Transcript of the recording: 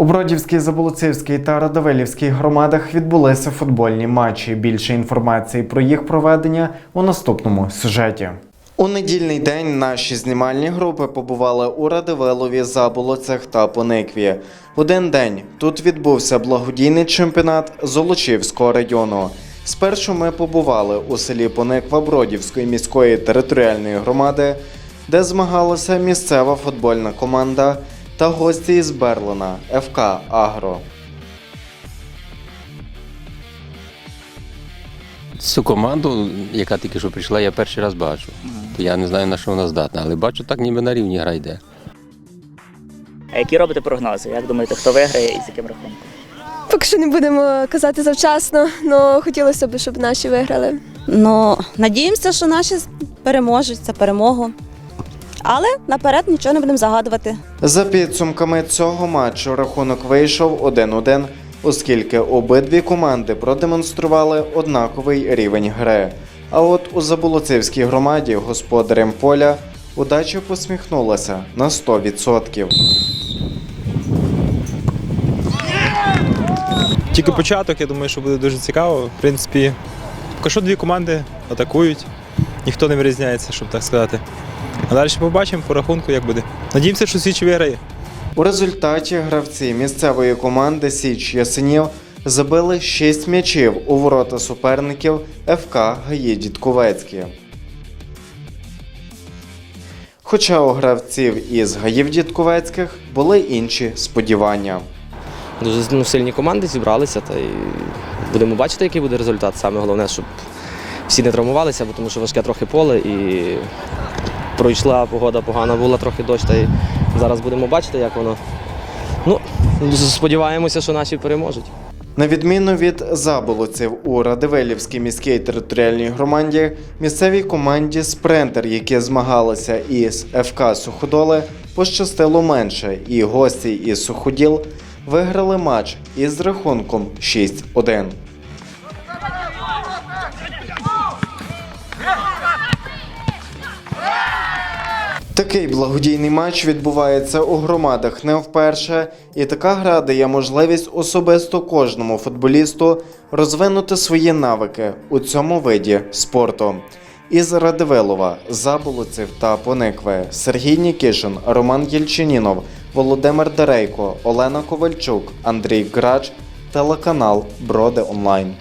У Бродівській, Заболоцівській та Радовилівській громадах відбулися футбольні матчі. Більше інформації про їх проведення у наступному сюжеті. У недільний день наші знімальні групи побували у Радивилові, Заболоцях та Поникві. Один день тут відбувся благодійний чемпіонат Золочівського району. Спершу ми побували у селі Пониква Бродівської міської територіальної громади, де змагалася місцева футбольна команда та гості із Берлина ФК Агро. Цю команду, яка тільки що прийшла, я перший раз бачу. То я не знаю, на що вона здатна, але бачу, так ніби на рівні гра йде. А які робите прогнози? Як думаєте, хто виграє і з яким рахунком? Поки що не будемо казати завчасно, але хотілося б, щоб наші виграли. Ну, надіємося, що наші переможуть за перемогу. Але наперед нічого не будемо загадувати. За підсумками цього матчу рахунок вийшов 1-1, оскільки обидві команди продемонстрували однаковий рівень гри. А от у Заболоцівській громаді господарем поля удача посміхнулася на 100%. Тільки початок, я думаю, що буде дуже цікаво. В принципі, поки що дві команди атакують, ніхто не вирізняється, щоб так сказати. А далі побачимо по рахунку, як буде. Надіємося, що Січ виграє. У результаті гравці місцевої команди Січ Ясенів забили 6 м'ячів у ворота суперників ФК ГАї Дідковецькі. Хоча у гравців із гаїв Дідковецьких були інші сподівання. Дуже ну, сильні команди зібралися, та й будемо бачити, який буде результат. Саме головне, щоб всі не травмувалися, бо тому що важке трохи поле і пройшла погода погана, була трохи дощ, та й зараз будемо бачити, як воно. Ну, сподіваємося, що наші переможуть. На відміну від заболоців у Радивилівській міській територіальній громаді, місцевій команді Спринтер, які змагалися із ФК Суходоли, пощастило менше, і гості із Суходіл виграли матч із рахунком 6-1. Такий благодійний матч відбувається у громадах не вперше, і така гра дає можливість особисто кожному футболісту розвинути свої навики у цьому виді спорту. Із Радивилова, Заболоців та Поникви Сергій Нікішин, Роман Єльчинінов, Володимир Дерейко, Олена Ковальчук, Андрій Грач, телеканал Броди Онлайн.